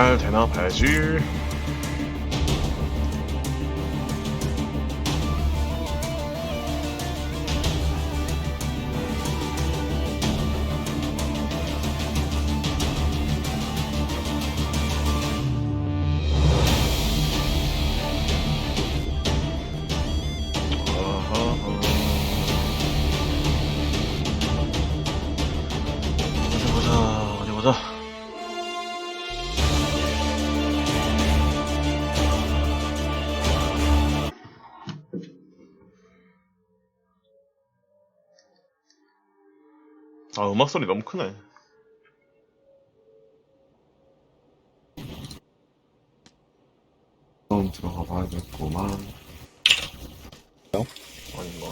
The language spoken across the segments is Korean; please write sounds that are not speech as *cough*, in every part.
잘 되나 봐야지. 아, 음악 소리 너무 크네. 좀 들어가 봐야겠구만. 아닌가?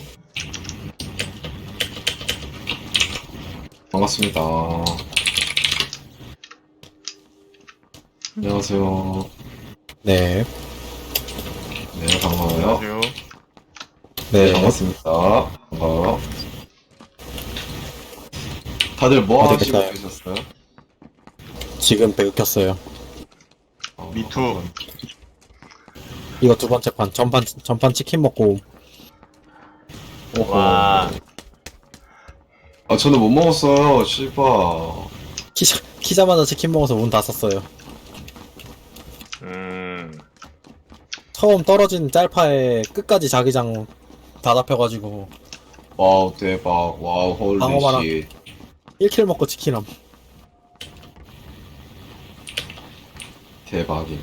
반갑습니다. 안녕하세요. 네. 네, 반가워요. 안녕하세요. 네, 네. 반갑습니다. 반가워요. 다들 뭐 하시고 계세요? 계셨어요? 지금 배그 켰어요. 어, 미투. 이거 두 번째 판. 전판, 전판 치킨 먹고. 오호. 와. 아, 저는 못 먹었어요. 씨바. 키자, 키자마자 치킨 먹어서 문 닫았어요. 음. 처음 떨어진 짤파에 끝까지 자기장 다 잡혀가지고. 와우, 대박. 와우, 방어만 홀리 씨. 1킬 먹고 치킨함. 대박이네.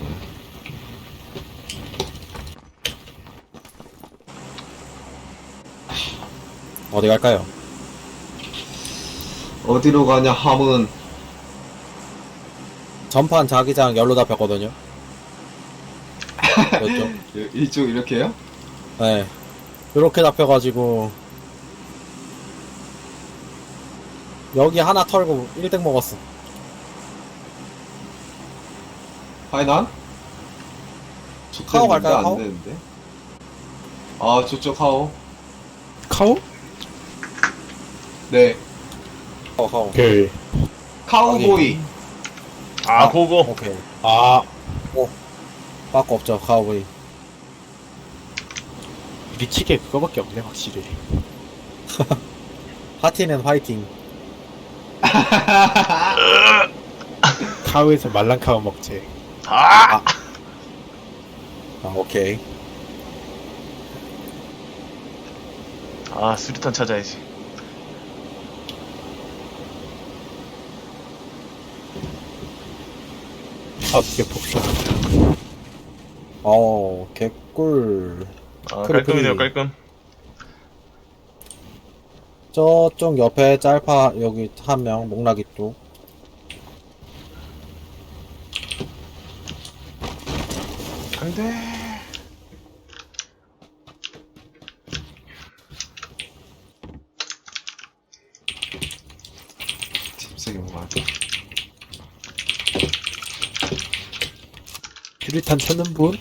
어디 갈까요? 어디로 가냐, 함은. 전판 자기장 열로 잡혔거든요. *laughs* 그렇죠? 이- 이쪽 이렇게요? 네. 이렇게 잡혀가지고. 여기 하나 털고 1등 먹었어. 하이난? 카오 갈까요, 안 카오? 되는데. 아, 저쪽 카오. 카우? 네. 어, 카우. 오케이. 카우보이. 아, 고고. 오케이. 아, 오. 빠꾸 없죠, 카우보이. 미치게 그거밖에 없네 확실히. *laughs* 하티는 화이팅. *laughs* 카우에서 말랑 카우 먹지. 아! 아, 오케이. 아, 수류탄 찾아야지. 아 이게 복수. 어, 개꿀. 아, 그래, 깔끔이네요, 그래. 깔끔. 저쪽 옆에 짤파, 여기 한 명, 목락이 쪽. 안 돼. 팀색이 뭐야? 유리탄 찾는 분?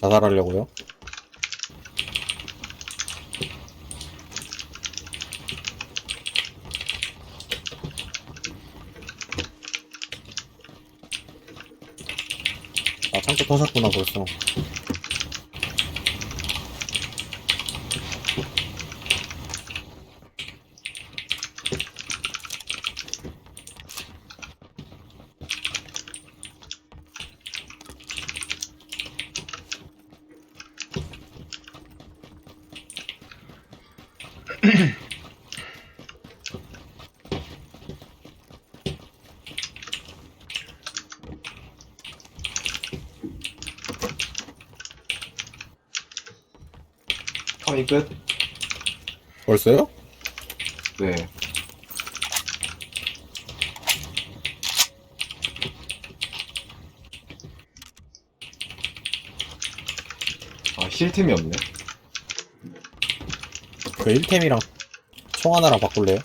자살하려고요? 아, 창고 터졌구나, 벌써. 파밍 끝? 벌써요? 네. 아, 힐템이 없네. 그 1템이랑 총 하나랑 바꿀래요?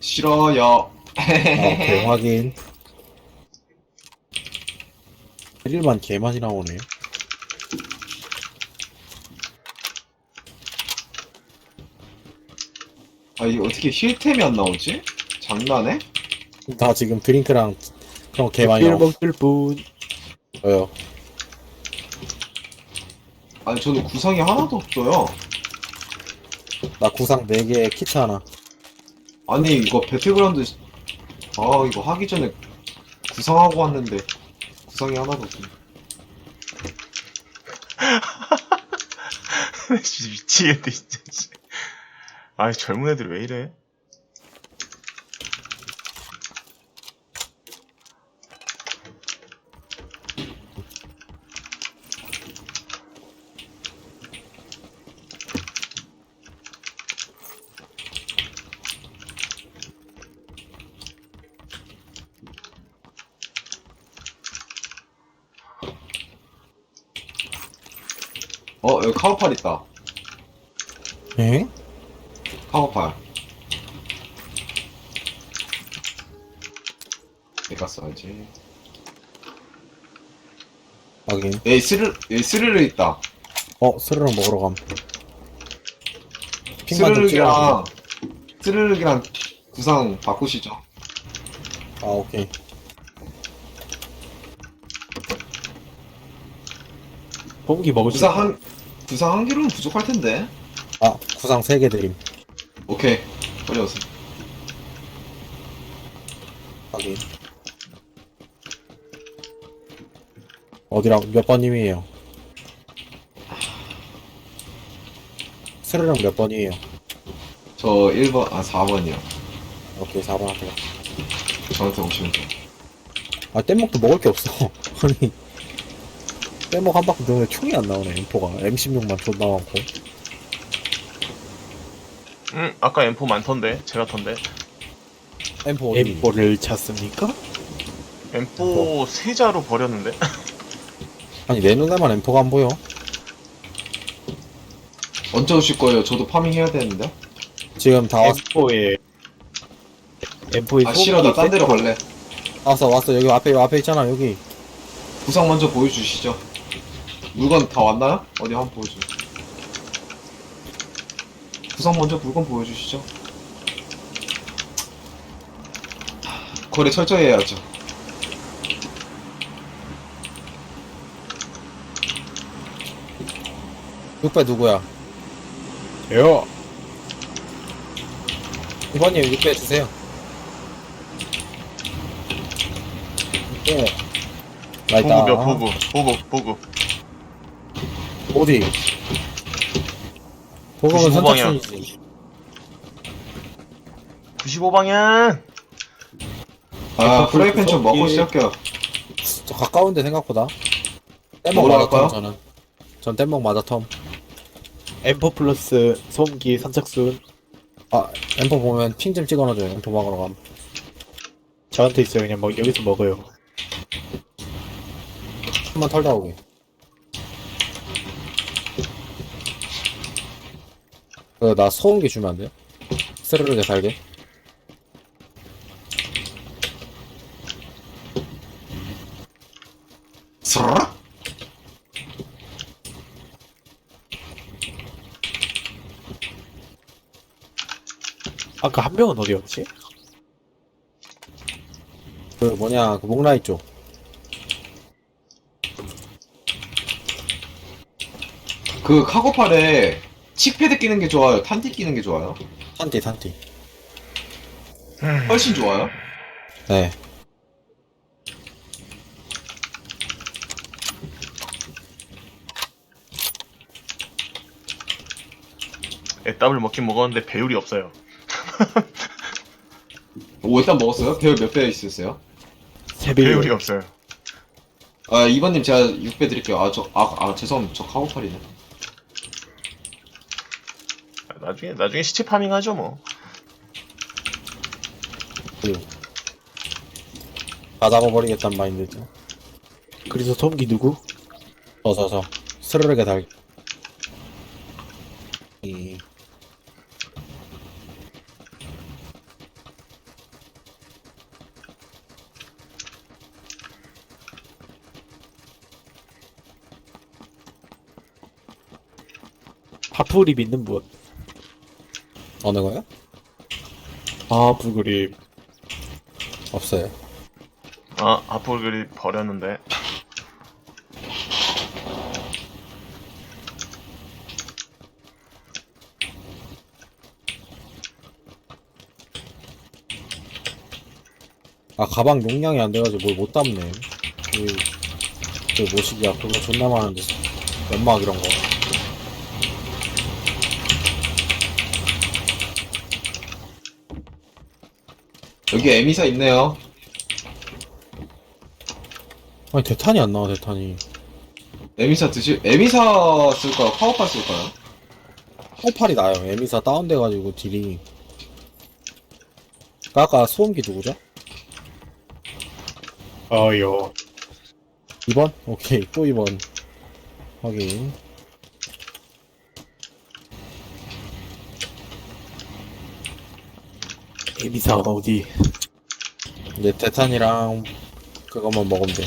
싫어요. 아, 오케이, *laughs* 확인. 1일만 개 많이 나오네. 아 이게 어떻게 힐템이 안 나오지? 장난해? 다 지금 드링크랑 그런 거개 많이 일 나오고 먹을 뿐. 있어요. 아니 저는 구상이 하나도 없어요 나 구상 4개 키트 하나. 아니 이거 배틀그라운드 아 이거 하기 전에 구상하고 왔는데 구상이 하나도 없어 *laughs* 진짜 미치겠네 진짜. 씨. 아 젊은 애들 왜 이래? 어 여기 카우팔 있다 에? 카우팔 내가 써야지 확인. 여기 스르 여기 스르르 있다 어, 스르륵 먹으러 감. 핑만 좀 찍어. 스르륵이랑 스르륵이랑 구상 바꾸시죠 아, 오케이. 공기 먹을 수. 구상 한 구상 한 개로는 부족할 텐데 아, 구상 3개 드림. 오케이 빨리 오세요 확인. 어디랑 몇 번님이에요? 스르륵 몇 번이에요? 저 1번 아 4번이요 오케이, 4번 할게요. 저한테 오시면 돼요 아, 뗏목도 먹을 게 없어. *laughs* 아니. 뗏목 한 바퀴 도는데 총이 안 나오네, M4가. M16만 존나 많고. 응 아까 M4 많던데 제가 턴데 M4 어디? M4를 찾습니까? M4 세자로 버렸는데 *laughs* 아니, 내 눈에만 M4가 안 보여. 언제 오실 거예요? 저도 파밍 해야 되는데 지금 다 왔, M4에 M4에 아 싫어 나 딴 데로 갈래 왔어, 왔어. 여기 앞에, 앞에 있잖아, 여기. 구상 먼저 보여주시죠 물건 다 왔나요? 어디 한번 보여줘 구상 먼저 물건 보여주시죠 거래 철저히 해야죠 6배 누구야? 요. 이번님 6배 주세요. 예. 나 보급 있다. 몇 보급 보급 보급 어디? 보급은 95 방향. 선착순이지. 95방향 아 프라이팬 좀 먹고 예. 시작해요 저 가까운데 생각보다. 뗏목 뭐로 맞아 텀 할까요? 저는. 전 뗏목 맞아 텀. M4 플러스 소음기 선착순. 아 엠퍼 보면 핑 좀 찍어놔줘요. 엠퍼 막으러 감. 저한테 있어요. 그냥 뭐 여기서 먹어요. 한번 털다 오게. 그나 소음기 주면 안 돼? 스르르게 살게. 스르륵 아까 한 명은 어디였지? 그 뭐냐 그 목라이 쪽. 그 카고팔에 칙패드 끼는 게 좋아요? 탄티 끼는 게 좋아요? 탄티 탄티. 훨씬 좋아요? 네. 애답을 먹긴 먹었는데 배율이 없어요 *laughs* 오 일단 먹었어요? 배율 몇 배 있으세요? 배율이 없어요 아 이번님 제가 6배 드릴게요 아 저 아 아 죄송합니다 저 카고팔이네 나중에 나중에 시체 파밍 하죠 뭐. 예. 다 잡아버리겠다는 마인드죠. 그래서 톰기 누구? 어서서 스르르게 달. 이 파프립 있는 분. 어느 거요? 아, 불그립. 없어요. 아 아폴 그립 버렸는데 아 가방 용량이 안 돼가지고 뭘 못 담네. 그, 그 뭐시기야 그거 존나 많은데 연막 이런 거. 여기 에미사 있네요. 아니 대탄이 안 나와 대탄이. 에미사 드실, 에미사 쓸까요? 파워팔 쓸까요? 팔팔이 나요. 에미사 다운돼가지고 딜이. 아까 소음기 누구죠? 어요. 2번? 오케이 또 2번. 확인. 에미사가 어디? 이제 대탄이랑 그것만 먹으면 돼.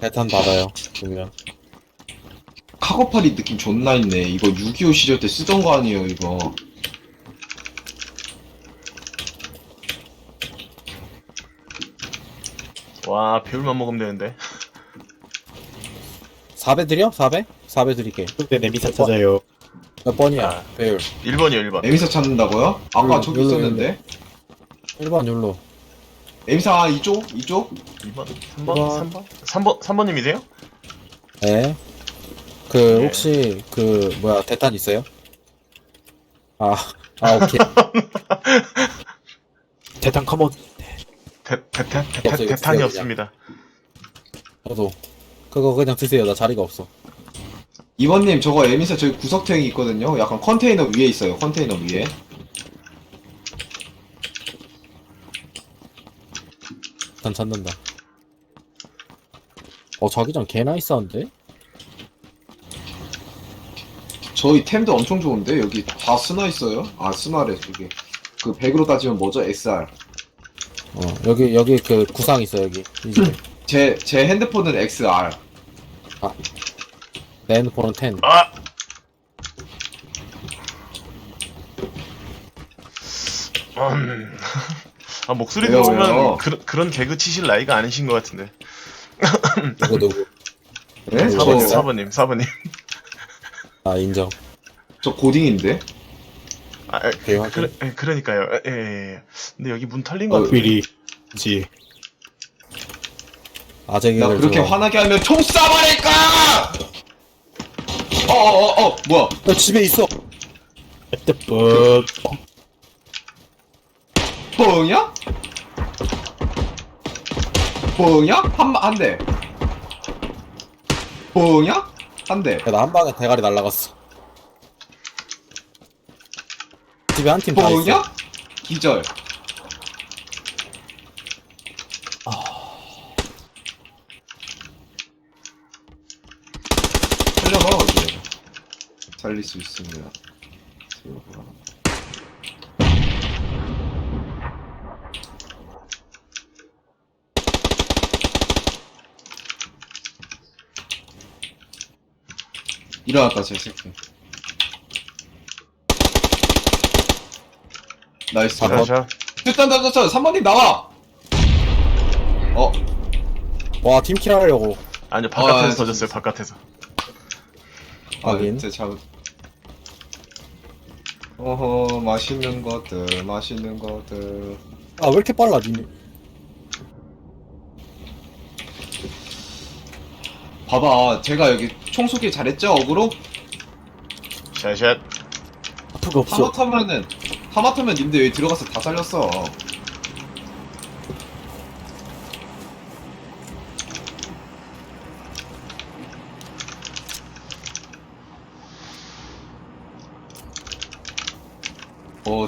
대탄 받아요. 그러면 카고팔이 느낌 존나 있네. 이거 6.25 시절 때 쓰던 거 아니에요, 이거. 와 배울만 먹으면 되는데 4배 드려? 4배? 4배 드릴게. 근데 에미사 찾아요. 몇 번이야? 아. 배율. 1번이요 1번 에미사 찾는다고요? 아까 음, 저기 눌러, 있었는데. 1번 율로. 에미사 이쪽? 이쪽? 2번 3번 이번. 3번 3번 3번님이세요? 네. 그 네. 혹시 그 뭐야 대탄 있어요? 아, 아 오케이. *laughs* 대탄 커먼. 대, 대탄? 없어요, 대탄 없어요, 대탄이 그냥. 없습니다 저도 그거 그냥 드세요. 나 자리가 없어. 이번님, 저거 에미사 저기 구석탱이 있거든요. 약간 컨테이너 위에 있어요, 컨테이너 위에. 대탄 찾는다. 어 자기장 개 나이스한데? 저희 템도 엄청 좋은데? 여기 다 스나 있어요? 아, 스나래, 저기. 그 100으로 따지면 뭐죠? SR. 어 여기 여기 그 구상 있어 여기. 이 집에. 제, 제 핸드폰은 XR. 내 핸드폰은 10. 아! 음. 아 목소리 왜요, 들어보면 왜요? 그, 그런 개그 치실 나이가 아니신 것 같은데 누구 누구? *laughs* 네? 어, 4번님 저, 4번님 4번님 아 인정. 저 고딩인데? 아, 에, 오케이 확인. 그러, 에, 그러니까요 예, 예, 예. 근데 여기 문 털린 거 어, 같은데 윌리지. 아재기를 나 그렇게 좋아. 화나게 하면 총 쏴버릴까! 어어어 어, 어, 뭐야? 야, 집에 있어. 뜨뻑. 뻥이야? 뻥이야? 한, 한 대. 뻥이야? 한 대. 야, 나 한 방에 대가리 날라갔어. 집에 한 팀 다 있어. 뻥이야? 기절. 살려봐, 이제. 살릴 수 있습니다. 일어났다, 제 새끼. 나이스. 아, 뭐? 자, 일단, 일단, 3번님 나와! 어, 와, 팀킬 하려고. 아니요 바깥에서 아, 터졌어요 바깥에서 아, 확인. 제 잘못. 어허, 맛있는 것들, 맛있는 것들. 아, 왜 이렇게 빨라, 니네. 봐봐, 제가 여기 총 쏘기 잘했죠, 어그로? 샷샷 아프가 없어. 하마터면은, 하마터면 님들 여기 들어가서 다 살렸어.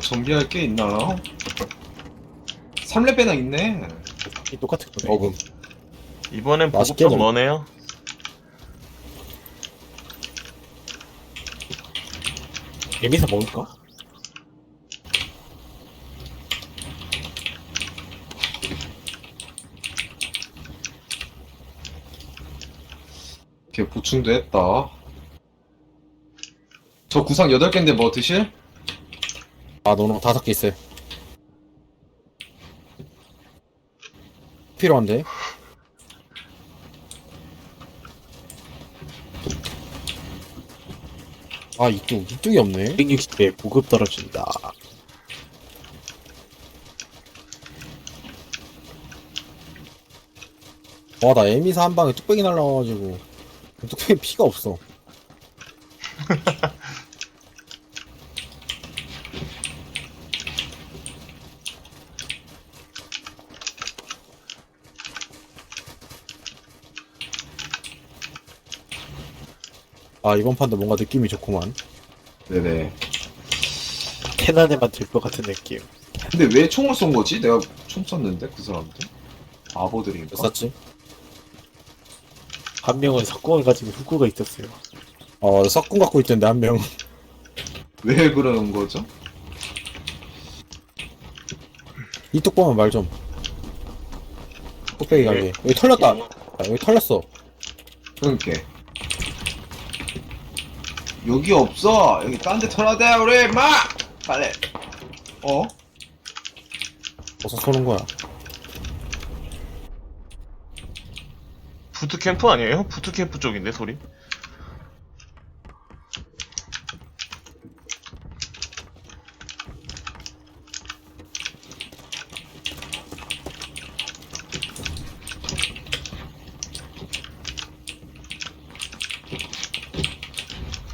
정비할 게 있나? 3레배나 있네. 이 똑같은 거네. 어금. 이번엔 보급 맛있게 좀 먹- 넣네요. 예미사 먹을까? 이렇게 보충도 했다. 저 구상 8개인데 뭐 드실? 아, 너는 다섯 개 있어요. 필요한데? 아, 이뚝, 이뚝이 없네. 160에 보급 떨어진다. 와, 나 에미사 한 방에 뚝배기 날라와가지고. 뚝배기 피가 없어. 아, 이번 판도 뭔가 느낌이 좋구만. 네네. 테난에만 들것 같은 느낌. 근데 왜 총을 쏜 거지? 내가 총 쐈는데 그 사람들? 바보들인가? 됐었지? 한 명은 석궁을 가지고 훅구가 있었어요. 어, 석궁 갖고 있던데, 한 명. *laughs* 왜 그러는 거죠? 이뚝 보면 말 좀. 뚝배기 가게. 여기 털렸다. 아, 여기 털렸어. 그러니까 여기 없어 여기 딴 데 털어야 돼 우리 마 빨리 어? 어서 쏘는 거야. 부트캠프 아니에요? 부트캠프 쪽인데 소리?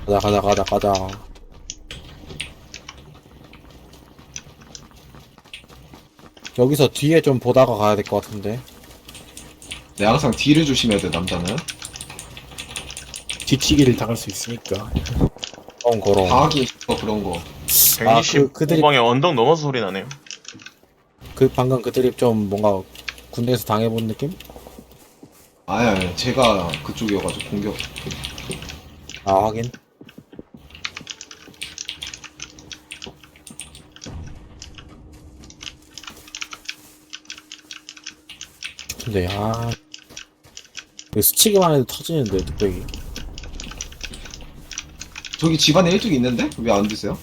가자, 가자, 가자, 가자. 여기서 뒤에 좀 보다가 가야 될 것 같은데. 내 항상 뒤를 조심해야 돼 남자는 뒤치기를 당할 수 있으니까. 어, 걸어. 방학이 있어 그런 거 125방에 그- 그들이- 언덕 넘어서 소리 나네요. 그 방금 그 드립 좀 뭔가 군대에서 당해본 느낌? 아니 아니 제가 그쪽이어가지고 공격 아, 하긴. 근데, 아. 스치기만 해도 터지는데, 뚝배기. 저기 집안에 일뚝 있는데? 왜 안 드세요?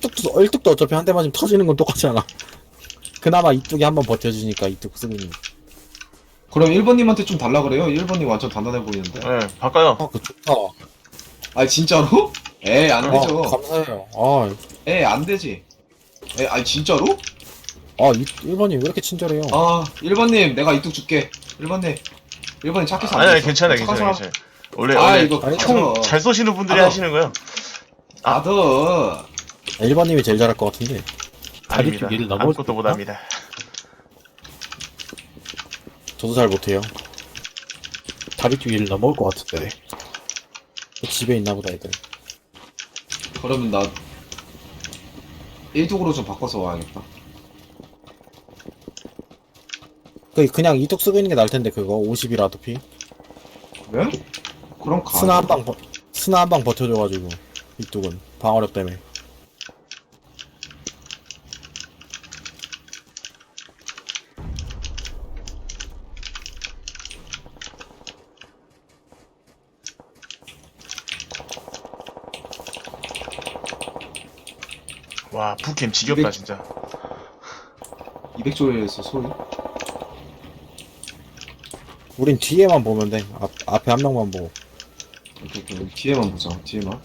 뚝도, 얼뚝도 어차피 한 대 맞으면 터지는 건 똑같잖아. 그나마 이뚝이 한 번 버텨주니까 이뚝 쓰고 있는. 그럼 1번님한테 좀 달라 그래요? 1번님 완전 단단해 보이는데 네, 바꿔요. 아, 그 좋다. 아니 진짜로? 에이 안 되죠 아, 감사해요. 아, 에이 안 되지 에 아니 진짜로? 아, 이, 1번이 왜 이렇게 친절해요? 아 1번님 내가 이뚝 줄게 1번님 1번님 착해서 안 아니, 아니, 괜찮아요, 사람- 괜찮아요. 원래, 아 원래 이거 아니, 총총잘 쏘시는 분들이 아, 하시는 거요. 아더 1번님이 제일 잘할 것 같은데. 다리 아닙니다. 두 개를 넘어- 아무것도 못합니다. 저도 잘 못해요. 다리 두 개를 넘어올 것 같은데. 집에 있나 보다, 애들. 그러면 나 1뚝으로 좀 바꿔서 와야겠다 그, 그냥 이뚝 쓰고 있는 게 나을 텐데, 그거. 50이라도 피. 왜? 그럼 가 스나 한 방, 버- 스나 한 방 버텨줘가지고. 이뚝은. 방어력 때문에. 와, 부캠 지겹다, 이백- 진짜. 200조에서 소리 우린 뒤에만 보면 돼. 앞, 앞에 한 명만 보고. 오케이, 오케이. 뒤에만 보자 뒤에만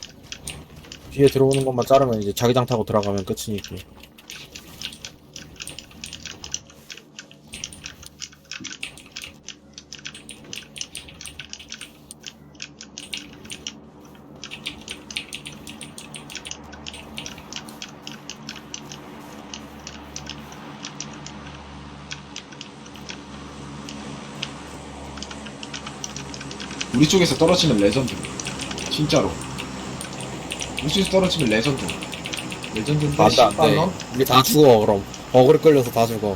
뒤에 들어오는 것만 자르면 이제 자기장 타고 들어가면 끝이니까. 우리 쪽에서 떨어지면 레전드 진짜로 우리 쪽에서 떨어지면 레전드 레전드인데 안 돼. 10만원? 우리 다 죽어, 그럼. 어그로 끌려서 다 죽어.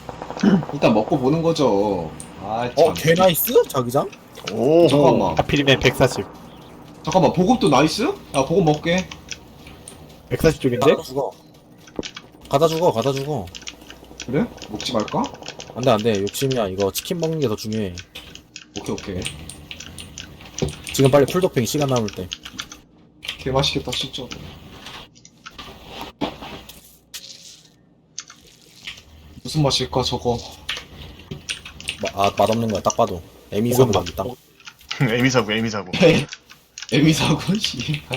*laughs* 일단 먹고 보는 거죠 아 참. 어, 개 나이스? 자기장? 오, 잠깐만 하필이면 140. 잠깐만 보급도 나이스? 야 보급 먹게 140 쪽인데? 가다 죽어. 가다 죽어, 가다 죽어. 그래? 먹지 말까? 안 돼, 안 돼. 욕심이야. 이거 치킨 먹는 게 더 중요해. 오케이 오케이 지금 빨리 풀도핑 시간 남을 때. 개 맛있겠다 진짜. 무슨 맛일까 저거? 마, 아, 맛없는 거야, 딱 봐도. 에미사고 이건 맛있다. *laughs* 에미사고 에미사고 *laughs* 에미사고 씨. *laughs*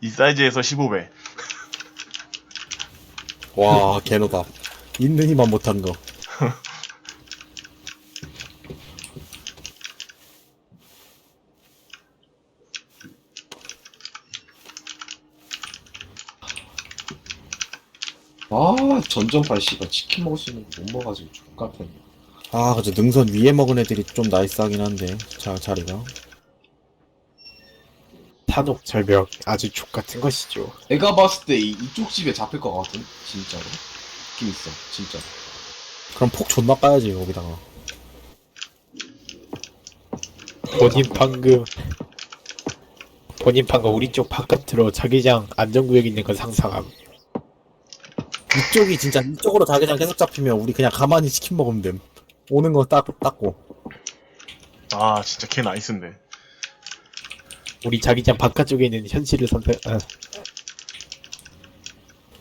이 사이즈에서 15배 와, 개노다. 있는 이만 못한 거. *laughs* 아 전전팔 씨가 치킨 먹을 수 있는 거 못 먹어가지고 족같네. 아, 그죠. 능선 위에 먹은 애들이 좀 나이스하긴 한데. 자, 자리가. 산옥 절벽 아주 족 같은 것이죠. 내가 봤을 때 이, 이쪽 집에 잡힐 것 같은 진짜로 느낌 있어 진짜. 그럼 폭 존나 까야지, 거기다가. 본인 방금 본인 방금 우리 쪽 바깥으로 자기장 안전구역 있는 걸 상상함. 이쪽이 진짜 이쪽으로 자기장 계속 잡히면 우리 그냥 가만히 치킨 먹으면 됨. 오는 거 딱, 닦고. 아 진짜 개 나이스인데 우리 자기장 바깥쪽에 있는 현실을 선택. 아,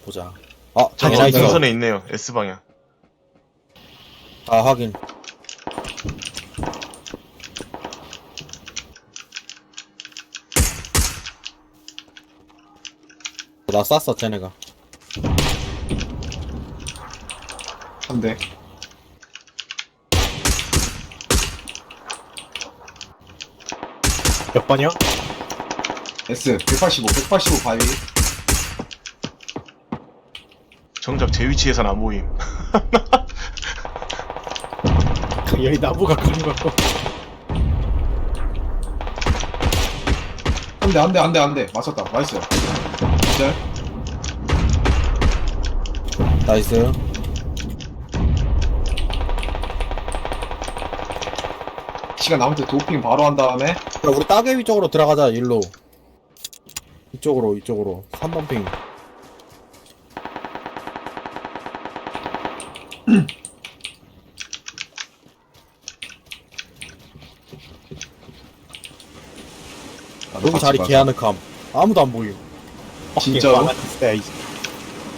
보자. 아, 저 자기 나이스. 능선에 있네요 S방향 아, 확인. 나 쐈어, 쟤네가. 한 대. 몇 번이요? S 185 185 바위. 정작 제 위치에선 안 보임 *laughs* *laughs* 여기 나무가 가는 것 같고. 한대한대 맞췄다 나이스. 진짜 나이스. 시간 남을 때 도핑 바로 한 다음에 그럼 우리 따개비 쪽으로 들어가자, 일로. 이쪽으로, 이쪽으로. 3번 핑. 여기 자리. 개아늑함. 아무도 안 보임. 진짜로?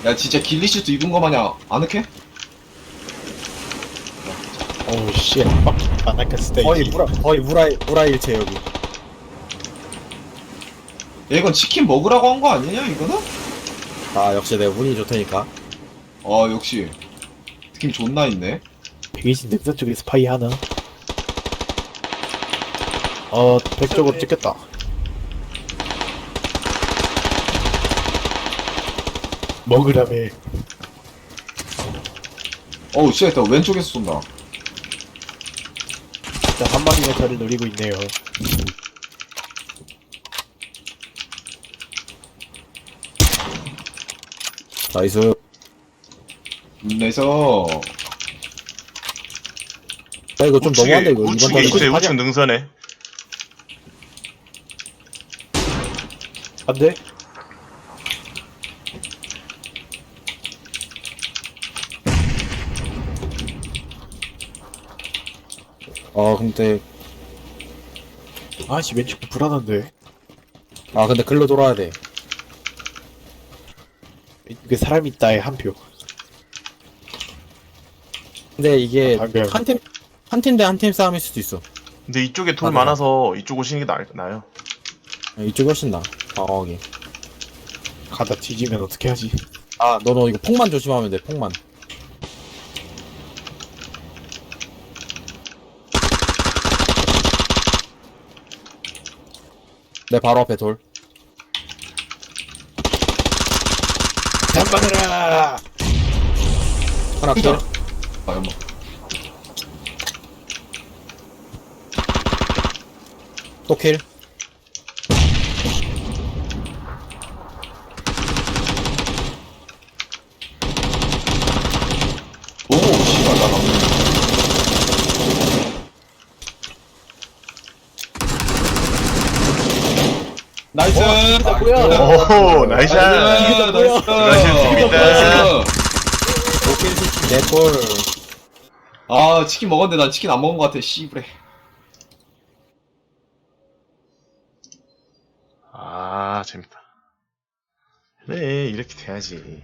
야, 진짜 길리슈트 입은 거 마냥 아늑해? 어우 씨. 바나카 스테이키. 거의 무라, 거의 무라, 무라일체 여기. 야, 이건 치킨 먹으라고 한 거 아니냐 이거는? 아, 역시 내가 운이 좋다니까. 아 역시 느낌 존나 있네. 백이신 능선 쪽에 스파이 하나. 어, 백쪽으로 찍혔다. 먹으라며. 어우 씨, 나 왼쪽에서 쏜다. 자, 한 마리가 저를 노리고 있네요. 나이스. 그래서 야, 이거 좀 너무한데, 이거. 이번 우측에 턴에. 있어요 우측 능선에 안 돼? 어, 근데, 아씨, 왼쪽 불안한데. 아, 근데 글로 돌아야 돼. 이게 사람 있다에 한 표. 근데 이게, 아, 그냥- 한 팀, 한 팀 대 한 팀 싸움일 수도 있어. 근데 이쪽에 돌 맞아. 많아서 이쪽 오시는 게 나, 나요 이쪽 이 훨씬 나. 방어하기. 가다 뒤지면 어떻게 하지? 아, 너, 너 이거 폭만 조심하면 돼, 폭만. 내 바로 앞에 돌. 잠깐만라! 하나 킬. 아 연막. 또 킬. 오 씨발 나가. 나이스. 뭐야? 오 나이스 나이스. 나이스, 재밌다. 또킬 스치 넷골. 아 치킨 먹었는데 난 치킨 안 먹은 것 같아 씨부레 아 재밌다 그래 이렇게 돼야지